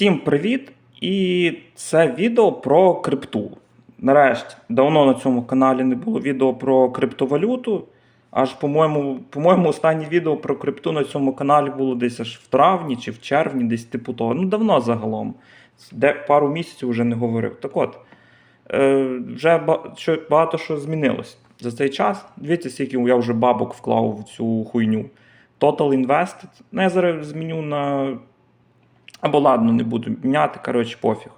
Всім привіт! І це відео про крипту. Нарешті, давно на цьому каналі не було відео про криптовалюту. Аж, по-моєму, по-моєму, останнє відео про крипту на цьому каналі було десь аж в травні чи в червні, десь типу того. Ну, давно загалом. Де пару місяців вже не говорив. Так от, е, вже багато що змінилось за цей час. Дивіться, скільки я вже бабок вклав в цю хуйню. Total Invested. Ну, зараз зміню на або ладно, не буду міняти, коротше, пофіг.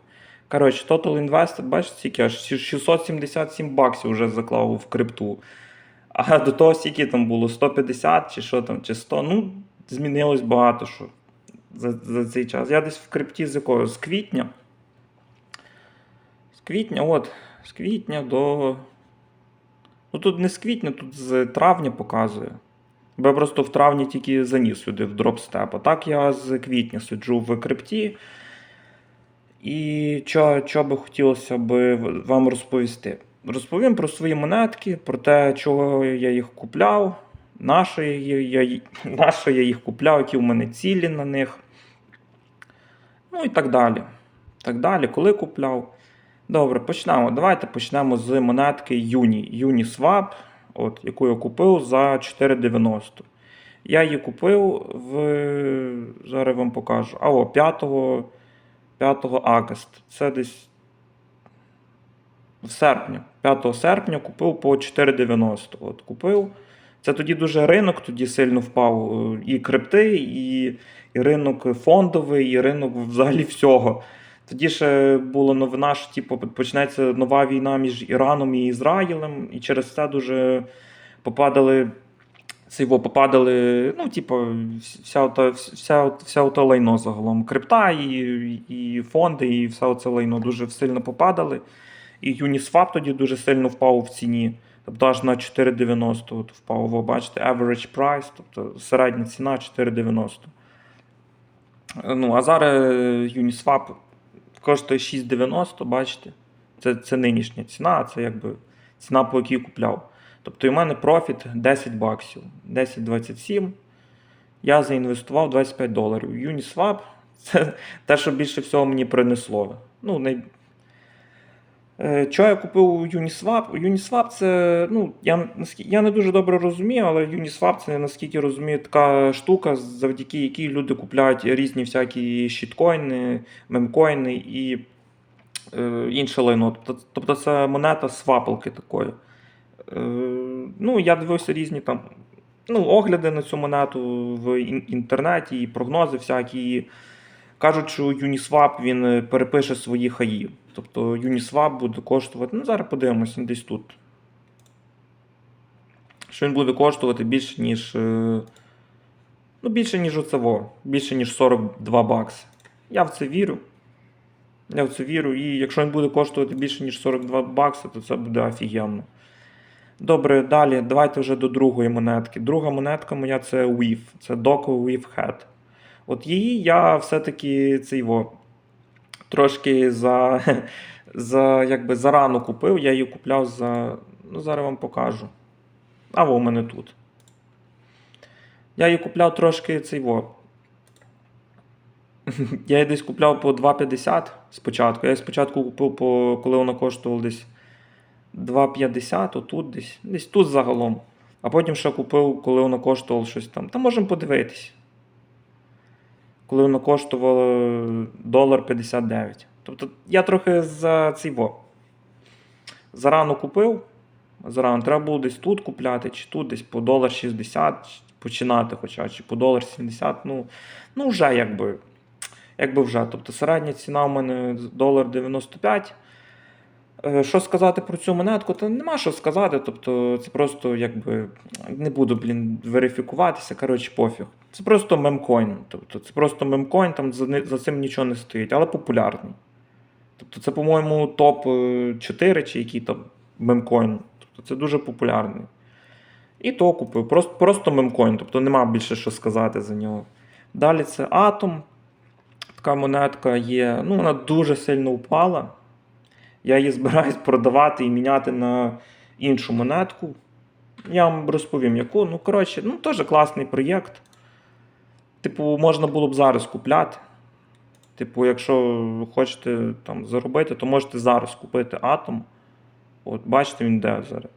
Коротше, Total Invested, бачите, скільки аж 677 баксів вже заклав в крипту. А до того скільки там було 150 чи що там, чи 100. Ну, змінилось багато що за, за цей час. Я десь в крипті з якого? З квітня. З квітня, от, з квітня до. Ну тут не з квітня, тут з травня показує. Бо я просто в травні тільки заніс сюди в дропстеп. А так я з квітня сиджу в крипті. І що, що би хотілося би вам розповісти? Розповім про свої монетки, про те, чого я їх купляв, на що я, я, на що я їх купляв, які в мене цілі на них. Ну і так далі. Так далі, коли купляв. Добре, почнемо. Давайте почнемо з монетки Юні. Uniswap, от, яку я купив за 4,90. Я її купив в. Зараз вам покажу. А о, 5, 5 августа. Це десь в серпні. 5 серпня купив по 4,90. От купив. Це тоді дуже ринок тоді сильно впав. е, І крипти, і, і ринок фондовий, і ринок взагалі всього. Тоді ще була новина, що типу, почнеться нова війна між Іраном і Ізраїлем, і через це дуже попадали. Його попадали, ну, типу, вся, ота, вся, вся ота лайно загалом. Крипта і, і фонди, і все оце лайно дуже сильно попадали. І Uniswap тоді дуже сильно впав в ціні. Тобто аж на 4,90 от впав. Ви бачите, average price, тобто середня ціна 4,90. Ну, а зараз Uniswap коштує 6,90, бачите? Це, це нинішня ціна, це якби ціна, по якій купляв. Тобто, у мене профіт 10 баксів, 10,27. Я заінвестував 25 доларів. Uniswap це те, що більше всього мені принесло. Ну, най... Е, Чого я купив Uniswap? Uniswap це, ну, я, я не дуже добре розумію, але Uniswap це, наскільки розумію, така штука, завдяки якій люди купляють різні всякі щіткоїни, мемкоїни і е, інше лайно. Тобто, тобто це монета свапалки такої. Е, ну, я дивився різні там ну, огляди на цю монету в інтернеті, і прогнози всякі. Кажуть, що Uniswap він е, перепише свої хаї. Тобто Uniswap буде коштувати. Ну, зараз подивимося, десь тут. Що він буде коштувати більше, ніж. е, Ну, більше, ніж оцево. Більше, ніж 42 бакси. Я в це вірю. Я в це вірю. І якщо він буде коштувати більше, ніж 42 бакси, то це буде офігенно. Добре, далі давайте вже до другої монетки. Друга монетка моя це Weave. Це Doco Weave Head. От її я все-таки це його трошки за, за, якби зарано купив. Я її купляв за. Ну, зараз вам покажу. А во у мене тут. Я її купляв трошки цей во. Я її десь купляв по 2,50 спочатку. Я її спочатку купив, по, коли вона коштувала десь 2,50, отут десь. Десь тут загалом. А потім ще купив, коли вона коштувала щось там. Та можемо подивитись. Коли воно коштувало долар 59. Тобто я трохи за цей во. Зарано купив. Зарано треба було десь тут купляти, чи тут десь по долар 60 починати хоча, чи по долар 70. Ну, ну вже якби. Якби вже. Тобто середня ціна у мене долар 95. Е, Що сказати про цю монетку? Та нема що сказати. Тобто, це просто якби не буду, блін, верифікуватися. Коротше, пофіг. Це просто мемкоін. Тобто, це просто мемкоін, там за, за цим нічого не стоїть, але популярний. Тобто, це, по-моєму, топ 4 чи який там мемкоін. Тобто це дуже популярний. І то купив. Просто, просто мемкоін, тобто нема більше що сказати за нього. Далі це Atom. Така монетка є. Ну, вона дуже сильно упала. Я її збираюсь продавати і міняти на іншу монетку. Я вам розповім, яку. Ну, коротше, ну теж класний проєкт. Типу, можна було б зараз купляти. Типу, якщо хочете там заробити, то можете зараз купити атом. От, бачите, він де зараз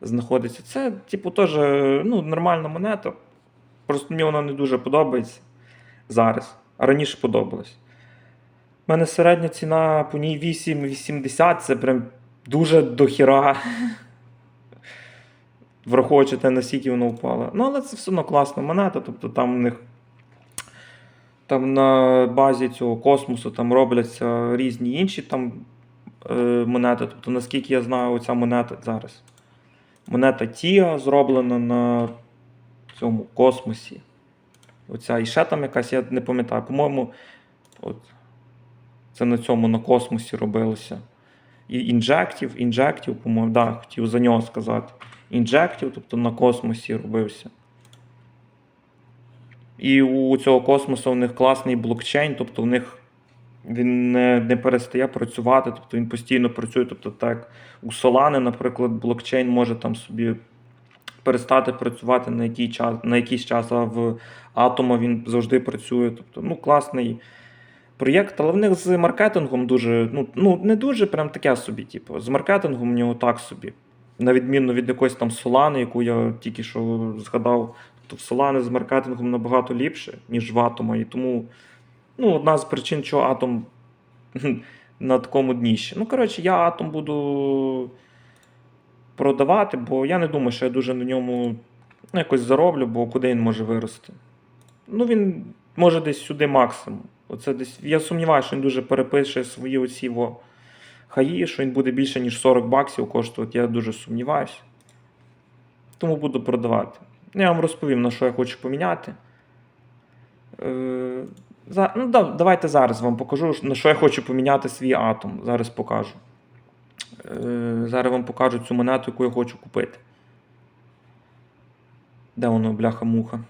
знаходиться. Це, типу, теж ну, нормальна монета. Просто мені вона не дуже подобається зараз. А раніше подобалась. У мене середня ціна по ній 8,80, це прям дуже дохіра. Враховуючи те, наскільки воно впало. Ну, але це все одно класна монета. Тобто там в них там на базі цього космосу там робляться різні інші там е, монети. Тобто, наскільки я знаю, оця монета зараз. Монета Тіа зроблена на цьому космосі. Оця і ще там якась, я не пам'ятаю. По-моєму, от, це на цьому на космосі робилося. І інжектів, інжектів, по-моєму, да, хотів за нього сказати. Інжектів, тобто на космосі робився. І у цього космосу в них класний блокчейн, тобто в них він не, не перестає працювати, тобто він постійно працює. Тобто, так у Solana, наприклад, блокчейн може там собі перестати працювати на, який час, на якийсь час, а в Atomo він завжди працює. Тобто, ну, класний проєкт, але в них з маркетингом дуже, ну, ну не дуже прям таке собі. Типу, з маркетингом у нього так собі. На відміну від якоїсь там Solana, яку я тільки що згадав, то в Solana з маркетингом набагато ліпше, ніж в Atomo. І тому ну, одна з причин, чого Atom на такому дніщі. Ну, коротше, я Atom буду продавати, бо я не думаю, що я дуже на ньому ну, якось зароблю, бо куди він може вирости. Ну, він може десь сюди максимум. Оце десь, я сумніваюся, що він дуже перепише свої оці во хаї, що він буде більше, ніж 40 баксів коштувати. Я дуже сумніваюся. Тому буду продавати. Ну, Я вам розповім, на що я хочу поміняти. Е, за, ну, да, давайте зараз вам покажу, на що я хочу поміняти свій атом. Зараз покажу. Е, зараз вам покажу цю монету, яку я хочу купити. Де воно, бляха-муха?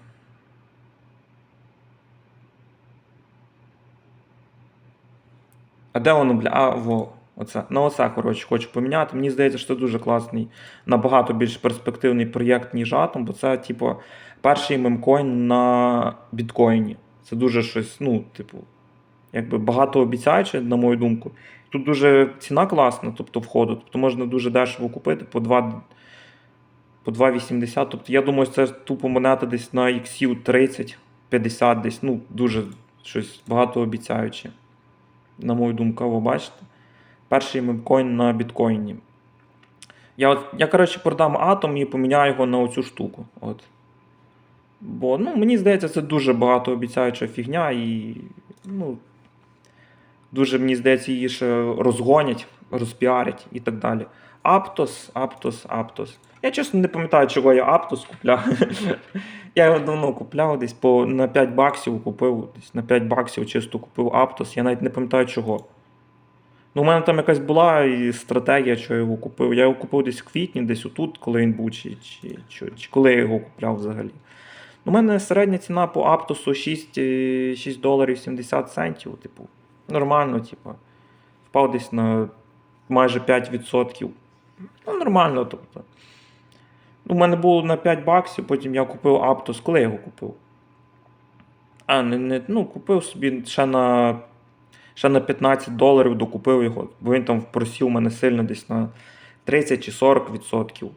Де воно, бля? А, во. Оце. На оце, коротше, хочу поміняти. Мені здається, що це дуже класний, набагато більш перспективний проєкт, ніж Atom, бо це, типу, перший мемкоін на біткоїні. Це дуже щось, ну, типу, якби багатообіцяюче, на мою думку. Тут дуже ціна класна, тобто входу. Тобто можна дуже дешево купити по 2. По 2,80. Тобто, я думаю, це тупо монета десь на XU 30, 50, десь, ну, дуже щось багатообіцяюче. На мою думку, ви бачите. Перший мемкоін на біткоїні. Я, от, я коротше, продам атом і поміняю його на оцю штуку. От. Бо ну, мені здається, це дуже багатообіцяюча фігня і. ну, Дуже, мені здається, її ще розгонять, розпіарять і так далі. Аптос, Аптос, Аптос. Я чесно не пам'ятаю, чого я Аптос купляв. я його давно купляв, десь по, на 5 баксів купив, десь на 5 баксів чисто купив Аптос. Я навіть не пам'ятаю чого. Ну, у мене там якась була і стратегія, що я його купив. Я його купив десь в квітні, десь отут, коли він був, чи, чи, чи, чи коли я його купляв взагалі. У мене середня ціна по Аптосу 6, е, 6 доларів 70 центів. Типу, нормально, типу. Впав десь на майже 5%. Ну, нормально, тобто. У мене було на 5 баксів, потім я купив Аптос. Коли я його купив? А, не, не, ну, купив собі ще на ще на 15 доларів докупив його, бо він там просів у мене сильно десь на 30 чи 40%.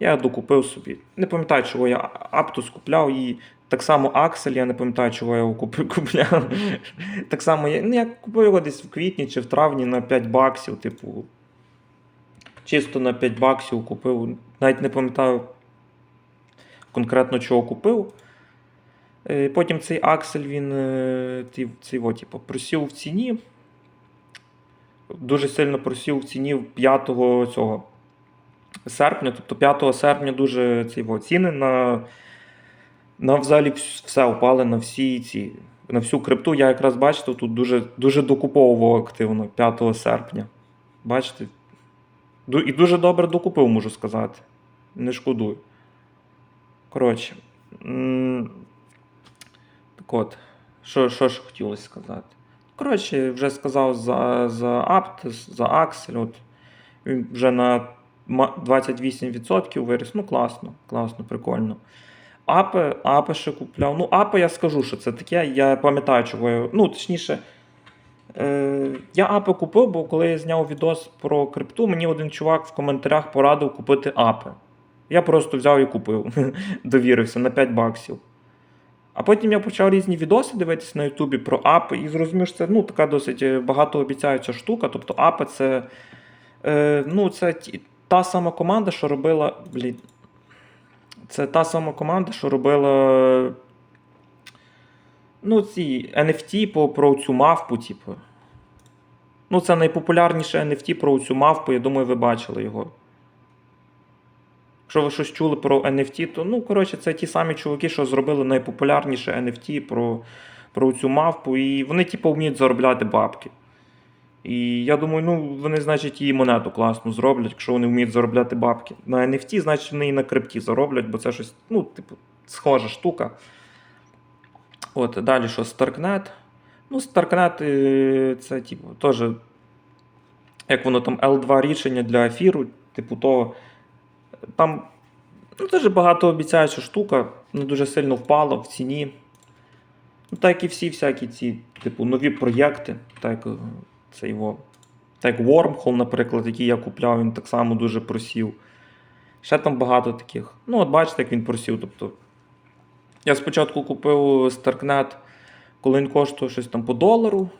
Я докупив собі. Не пам'ятаю, чого я Аптус купляв і так само Аксель, я не пам'ятаю, чого я його купляв. Так само я, ну, я купив його десь в квітні чи в травні на 5 баксів, типу. Чисто на 5 баксів купив. Навіть не пам'ятаю конкретно чого купив. Е, Потім цей Аксель він е, цей, о, типу, просів в ціні. Дуже сильно просів в ціні 5 цього серпня. Тобто 5 серпня дуже ці, о, ціни на на взагалі все впали на всі ці, на всю крипту. Я якраз бачите, тут дуже дуже докуповував активно 5 серпня. Бачите? І дуже добре докупив, можу сказати. Не шкодую. Коротше. Так от, що що ж хотілося сказати? Коротше, вже сказав за за Aptus, за Axel. От, Він вже на 28% виріс. Ну, класно, класно, прикольно. Апи, апи ще купляв. Ну, апи я скажу, що це таке. Я пам'ятаю, чого я. Ну, точніше, Е, я апи купив, бо коли я зняв відос про крипту, мені один чувак в коментарях порадив купити апи. Я просто взяв і купив, довірився на 5 баксів. А потім я почав різні відоси дивитися на Ютубі про апи і зрозумів, що це ну, така досить е, багатообіцяюча штука. Тобто апи це, е, ну, це та сама команда, що робила. Блін, це та сама команда, що робила. Ну, ці NFT по, про цю мавпу, типу. Ну, це найпопулярніше NFT про цю мавпу, я думаю, ви бачили його. Якщо ви щось чули про NFT, то ну, коротше, це ті самі чуваки, що зробили найпопулярніше NFT про, про цю мавпу, і вони, типу, вміють заробляти бабки. І я думаю, ну, вони, значить, її монету класно зроблять, якщо вони вміють заробляти бабки. На NFT, значить, вони і на крипті зароблять, бо це щось, ну, типу, схожа штука. От, далі що, Starknet. Ну, Starknet е, це, типу, теж, як воно там, L2 рішення для ефіру, типу, того. Там ну, дуже багатообіцяюча штука, не дуже сильно впала в ціні. Ну, так і всі всякі ці, типу, нові проєкти, так е, це його. Так Wormhole, наприклад, який я купляв, він так само дуже просів. Ще там багато таких. Ну, от бачите, як він просів. Тобто, я спочатку купив Starknet, коли він коштував щось там по долару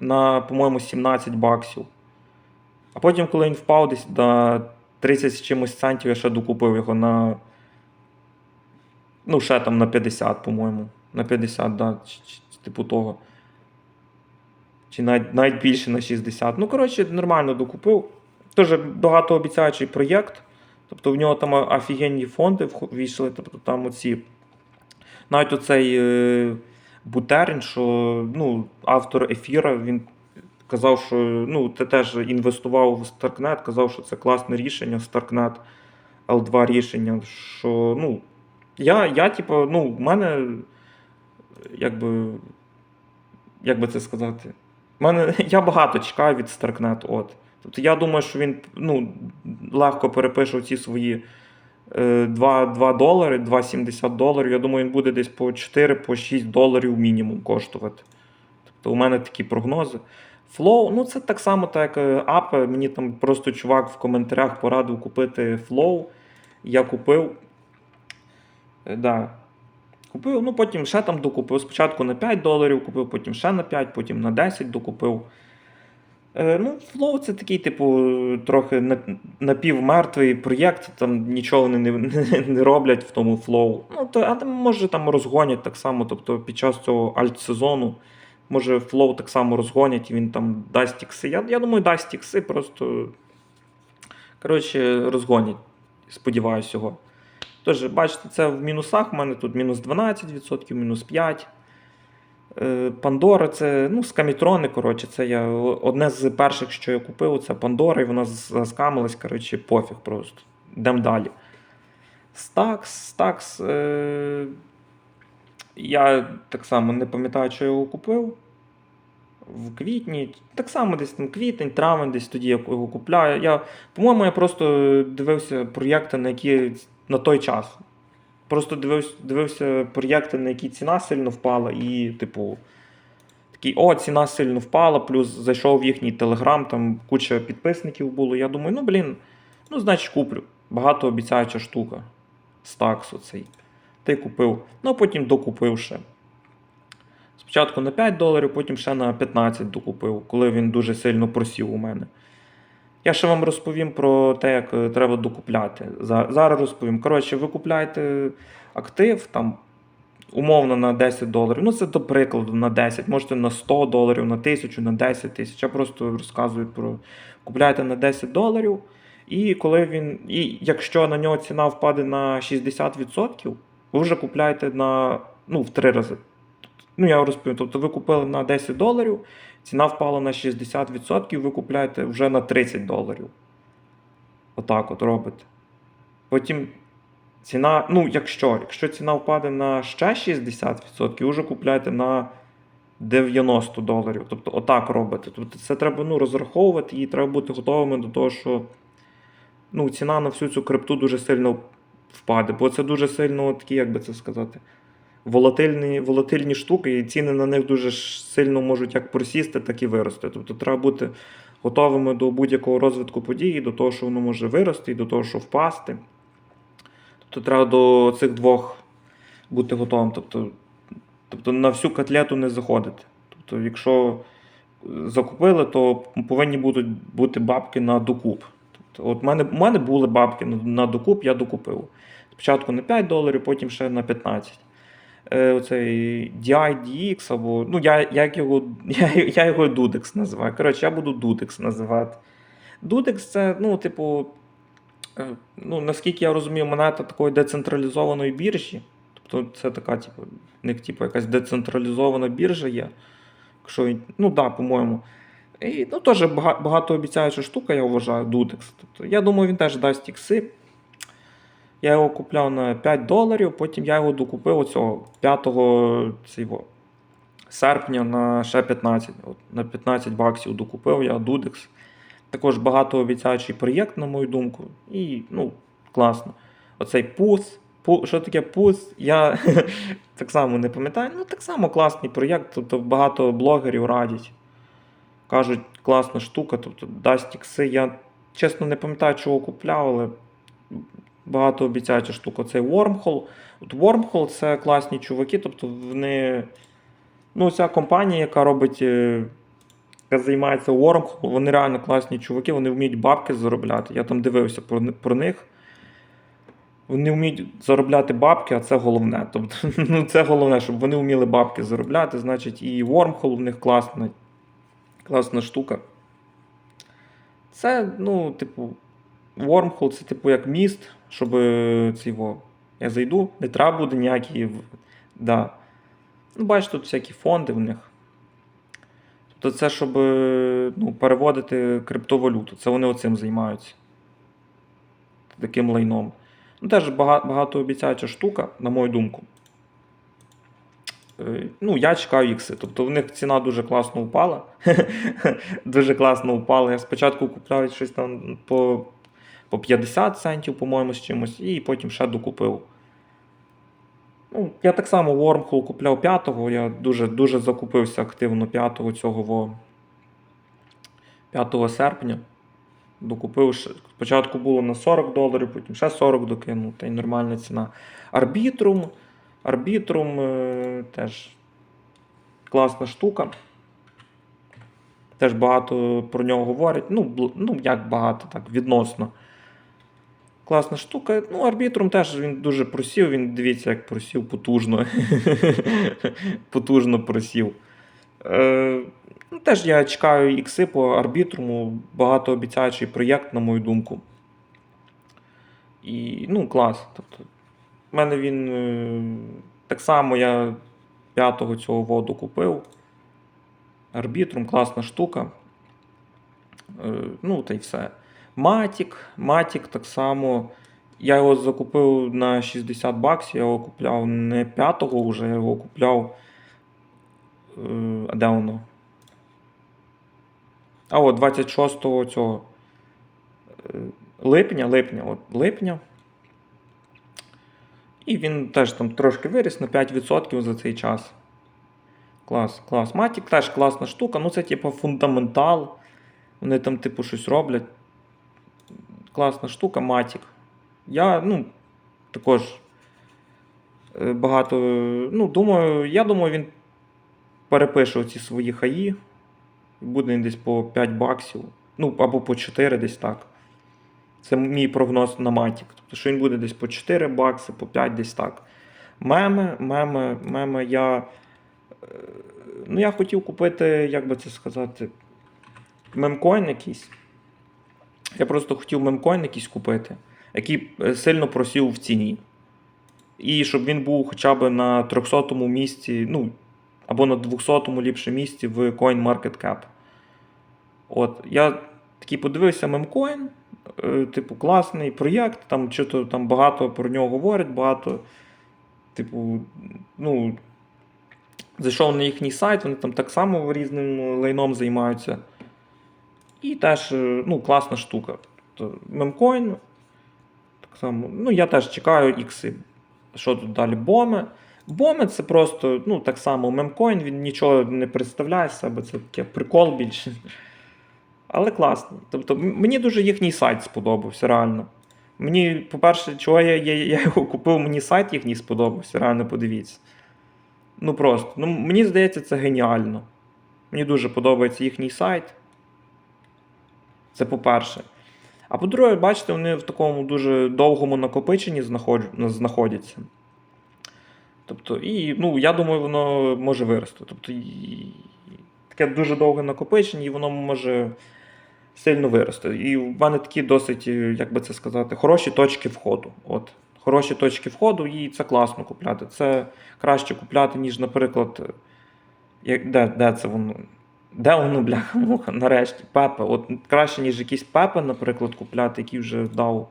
на, по-моєму, 17 баксів. А потім, коли він впав десь до 30 з чимось центів, я ще докупив його на. Ну, ще там на 50, по-моєму. На 50, да, типу того. Чи навіть, навіть більше на 60. Ну, коротше, нормально докупив. Дуже багатообіцяючий проєкт. Тобто в нього там офігенні фонди вх- війшли. Тобто там оці. Навіть оцей е, Бутерін, що ну, автор ефіра, він казав, що ну, ти теж інвестував в Starknet, казав, що це класне рішення, Starknet L2 рішення. Що, ну, я, я типу, ну, в мене, якби, як би це сказати, мене, я багато чекаю від Starknet. От. Тобто я думаю, що він ну, легко перепише ці свої е, 2, 2 долари, 2,70 доларів. Я думаю, він буде десь по 4 по 6 доларів мінімум коштувати. Тобто у мене такі прогнози. Flow, ну це так само, так як е, Apple. Мені там просто чувак в коментарях порадив купити Flow. Я купив. Е, Да. Купив, ну потім ще там докупив. Спочатку на 5 доларів купив, потім ще на 5, потім на 10 докупив. Е, ну, Flow це такий, типу, трохи напівмертвий проєкт, там нічого не, не, не роблять в тому Flow. Ну, то, а може там розгонять так само, тобто під час цього альт-сезону. Може, Flow так само розгонять, і він там дасть ікси. Я, я думаю, дасть ікси, просто. Коротше, розгонять. Сподіваюся його. Тож, бачите, це в мінусах. У мене тут мінус 12%, мінус 5%. Е, Пандора це ну, скамітрони. Коротше, це я одне з перших, що я купив, це Пандора, і вона заскамилась. Коротше, пофіг просто. Йдемо далі. Стакс, Стакс. Е... Я так само не пам'ятаю, що я його купив. В квітні. Так само десь там квітень, травень, десь тоді я його купляю. Я, по-моєму, я просто дивився проєкти, на які на той час. Просто дивився, дивився проєкти, на які ціна сильно впала, і, типу, такий, о, ціна сильно впала, плюс зайшов в їхній телеграм, там куча підписників було. Я думаю, ну блін, ну, значить, куплю. Багатообіцяюча штука. Стакс оцей. Ти купив. Ну, а потім докупив ще. Спочатку на 5 доларів, потім ще на 15 докупив, коли він дуже сильно просів у мене. Я ще вам розповім про те, як е, треба докупляти. Зараз розповім. Коротше, ви купляєте актив там умовно на 10 доларів. Ну, це до прикладу на 10, можете на 100 доларів, на 1000, на 10 тисяч. Я просто розказую про купляєте на 10 доларів. І коли він. І якщо на нього ціна впаде на 60%, ви вже купляєте на ну, в 3 рази. Ну, я розповім. Тобто ви купили на 10 доларів, ціна впала на 60%, ви купляєте вже на 30 доларів. Отак от робите. Потім ціна, ну, якщо, якщо ціна впаде на ще 60%, ви вже купляєте на 90 доларів. Тобто, отак робите. Тобто це треба ну, розраховувати і треба бути готовими до того, що ну, ціна на всю цю крипту дуже сильно впаде. Бо це дуже сильно такий, як би це сказати, волатильні, волатильні штуки, і ціни на них дуже сильно можуть як просісти, так і вирости. Тобто треба бути готовими до будь-якого розвитку події, до того, що воно може вирости, і до того, що впасти. Тобто треба до цих двох бути готовим. Тобто, тобто на всю котлету не заходити. Тобто, якщо закупили, то повинні будуть бути бабки на докуп. От в мене, були бабки на, докуп, я докупив. Спочатку на 5 доларів, потім ще на 15. Е, оцей DIDX, або. Ну, я, як його, я, я його Dudex називаю. Коротше, я буду Dudex називати. Dudex це, ну, типу, е, ну, наскільки я розумію, монета такої децентралізованої біржі. Тобто це така, типу, них типу, якась децентралізована біржа є. Якщо, ну так, да, по-моєму. І ну, теж багатообіцяюча штука, я вважаю, Dudex. Тобто, я думаю, він теж дасть ікси. Я його купляв на 5 доларів, потім я його докупив оцього 5 цього, серпня на ще 15. От, на 15 баксів докупив я Dudex. Також багатообіцяючий проєкт, на мою думку. І ну, класно. Оцей пус. Пу, що таке пус? Я так само не пам'ятаю. Ну, так само класний проєкт. Тобто багато блогерів радять. Кажуть, класна штука, тобто дасть ікси. Я чесно не пам'ятаю, чого купляв, але багатообіцяюча штука. Це Wormhole. От Wormhole це класні чуваки, тобто вони. Ну, ця компанія, яка робить. е, Яка займається Wormhole, вони реально класні чуваки, вони вміють бабки заробляти. Я там дивився про них. Вони вміють заробляти бабки, а це головне. Тобто, ну, це головне, щоб вони вміли бабки заробляти. Значить, і Wormhole в них класна, класна штука. Це, ну, типу, Wormhole це, типу, як міст, щоб е, во, я зайду, не треба буде ніякі. Да. Ну, бачиш, тут всякі фонди в них. Тобто це, щоб е, ну, переводити криптовалюту. Це вони оцим займаються. Таким лайном. Ну, теж бага- багатообіцяюча штука, на мою думку. Е, Ну, я чекаю ікси. Тобто в них ціна дуже класно впала. дуже класно впала. Я спочатку купляв щось там по, по 50 центів, по-моєму, з чимось, і потім ще докупив. Ну, я так само Wormhole купляв 5-го, я дуже, дуже закупився активно 5-го цього 5 серпня. Докупив спочатку було на 40 доларів, потім ще 40 докинув, та й нормальна ціна. Арбітрум. Арбітрум е, теж класна штука. Теж багато про нього говорять. Ну, ну як багато, так, відносно. Класна штука. Ну, арбітрум теж він дуже просів. Він дивіться, як просів потужно. потужно просів. Е, ну, теж я чекаю ікси по арбітруму. Багатообіцяючий проєкт, на мою думку. І ну, клас. Тобто, в мене він е, так само я п'ятого цього воду купив. Арбітрум, класна штука. Е, ну, та й все. Матік. Матік так само. Я його закупив на 60 баксів, я його купляв не 5-го вже, я його купляв. е, А де воно? А от 26 цього липня, липня, от липня. І він теж там трошки виріс на 5% за цей час. Клас, клас. Матік теж класна штука. Ну, це типу фундаментал. Вони там, типу, щось роблять. Класна штука, Матік. Я, ну, також е, багато. Ну, думаю, я думаю, він перепише ці свої хаї. Буде десь по 5 баксів. Ну, або по 4 десь так. Це мій прогноз на Матік. Тобто, що він буде десь по 4 бакси, по 5 десь так. Меми, меми, меми, я. е, Ну, я хотів купити, як би це сказати, мемкоін якийсь. Я просто хотів мемкоін якийсь купити, який е, сильно просів в ціні. І щоб він був хоча б на 300-му місці, ну, або на 200-му ліпше місці в CoinMarketCap. От, я такий подивився мемкоін, типу, класний проєкт, там там багато про нього говорять, багато, типу, ну, зайшов на їхній сайт, вони там так само різним лайном займаються. І теж е, ну, класна штука. Тобто, мемкоін. Так само, ну, я теж чекаю ікси. Що тут далі? Боми. Боми це просто, ну, так само, мемкоін, він нічого не представляє себе, це таке прикол більше. Але класний. Тобто, мені дуже їхній сайт сподобався, реально. Мені, по-перше, чого я, я, я його купив, мені сайт їхній сподобався, реально подивіться. Ну просто. Ну, мені здається, це геніально. Мені дуже подобається їхній сайт. Це по-перше. А по-друге, бачите, вони в такому дуже довгому накопиченні знаходяться. Тобто, і, ну, я думаю, воно може вирости. Тобто, і... таке дуже довге накопичення, і воно може сильно вирости. І в мене такі досить, е, як би це сказати, хороші точки входу. От. Хороші точки входу, і це класно купляти. Це краще купляти, ніж, наприклад, як, де, де це воно? Де воно, бляха, муха, нарешті, пепе. От краще, ніж якісь пепе, наприклад, купляти, який вже дав,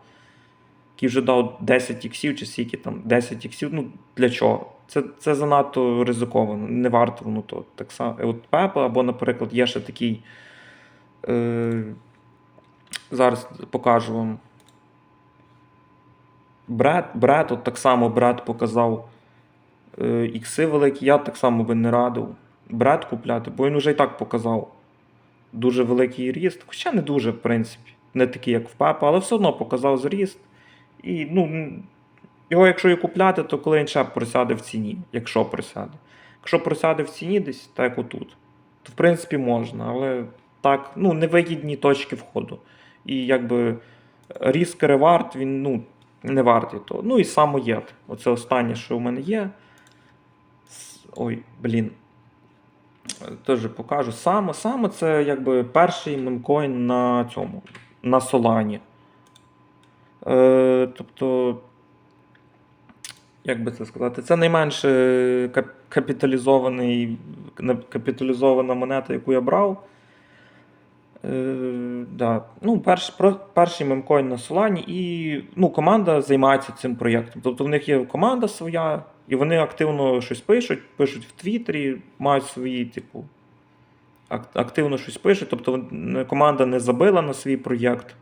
який вже дав 10 іксів чи скільки там 10 іксів. Ну для чого? Це, це занадто ризиковано, не варто воно то. Так само, от пепе, або, наприклад, є ще такий. Е, зараз покажу вам. Бред, бред, от так само бред показав е, ікси великі, я так само би не радив бред купляти, бо він вже і так показав дуже великий ріст. Хоча не дуже, в принципі, не такий, як в Пепа, але все одно показав зріст. І ну, його, якщо і купляти, то коли він ще просяде в ціні, якщо просяде. Якщо просяде в ціні десь, так як отут, то в принципі можна, але так, ну, невигідні точки входу. І якби різк ревард, він ну, не вартий того. Ну і самоєд. Оце останнє, що у мене є. Ой, блін. Теж покажу. Саме, саме це якби перший мемкоін на цьому, на Солані. Е, тобто, як би це сказати, це найменше кап- капіталізований, капіталізована монета, яку я брав. Е, да. ну, перш, про, перший мемкоін на Солані, і ну, команда займається цим проєктом. Тобто в них є команда своя, і вони активно щось пишуть, пишуть в Твіттері, мають свої, типу, активно щось пишуть. Тобто команда не забила на свій проєкт.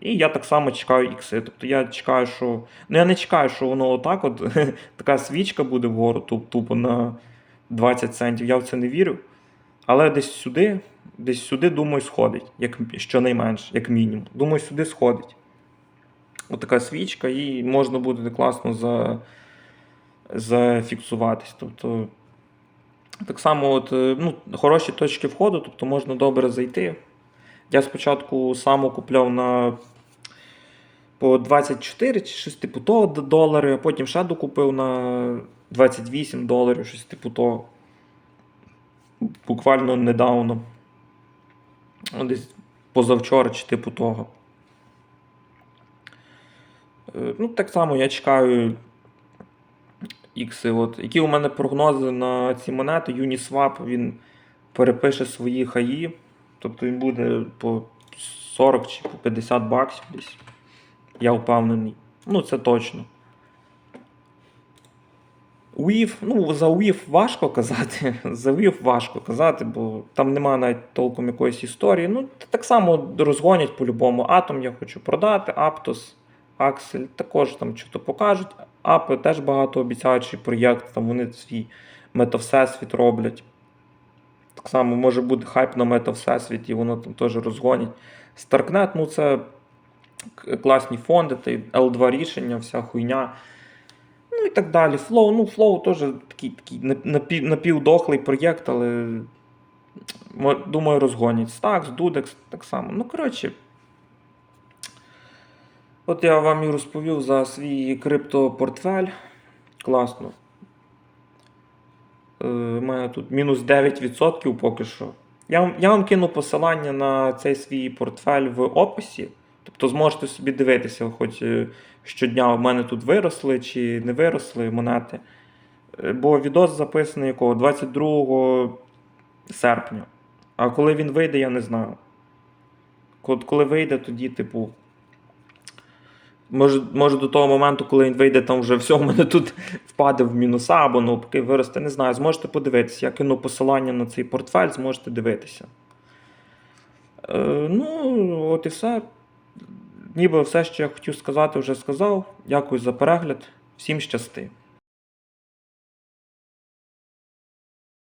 І я так само чекаю ікси. Тобто я чекаю, що. Ну я не чекаю, що воно отак, от така свічка буде вгору, туп- тупо на 20 центів. Я в це не вірю. Але десь сюди, десь сюди, думаю, сходить, як щонайменше, як мінімум. Думаю, сюди сходить. Отака свічка, і можна буде класно за, зафіксуватись. Тобто, так само, от, е, ну, хороші точки входу, тобто можна добре зайти. Я спочатку сам купляв на по 24 чи щось типу того долари, а потім ще докупив на 28 доларів, щось типу того. Буквально недавно. Ну, Десь позавчора чи типу того. Е, Ну, так само я чекаю ікси. От. Які у мене прогнози на ці монети? Uniswap він перепише свої хаї. Тобто він буде по 40 чи по 50 баксів десь. Я впевнений. Ну, це точно. Уїв, ну, за Уїв важко казати. За Уїв важко казати, бо там немає навіть толком якоїсь історії. Ну, так само розгонять по-любому. Атом я хочу продати, Аптос, Аксель також там що-то покажуть. Апи теж багатообіцяючий проєкт, там вони свій метавсесвіт роблять. Так само може бути хайп на метавсесвіт, і воно там теж розгонять. Старкнет, ну це класні фонди, та й L2 рішення, вся хуйня. Ну і так далі. Flow, ну Flow теж такий, такий напів- напівдохлий проєкт, але думаю, розгонять. Stacks, Dudex так само. Ну, коротше. От я вам і розповів за свій криптопортфель. Класно. Е, У мене тут мінус 9% поки що. Я вам, я вам кину посилання на цей свій портфель в описі. Тобто зможете собі дивитися, хоч е, щодня в мене тут виросли чи не виросли монети. Е, Бо відос записаний якого 22 серпня. А коли він вийде, я не знаю. Ко- Коли вийде, тоді, типу. Може, може до того моменту, коли він вийде, там вже все, у мене тут впаде в мінуса або навпаки виросте. Не знаю, зможете подивитися. Я кину посилання на цей портфель, зможете дивитися. Е, ну, от і все. Ніби все, що я хотів сказати, вже сказав. Дякую за перегляд. Всім щасти.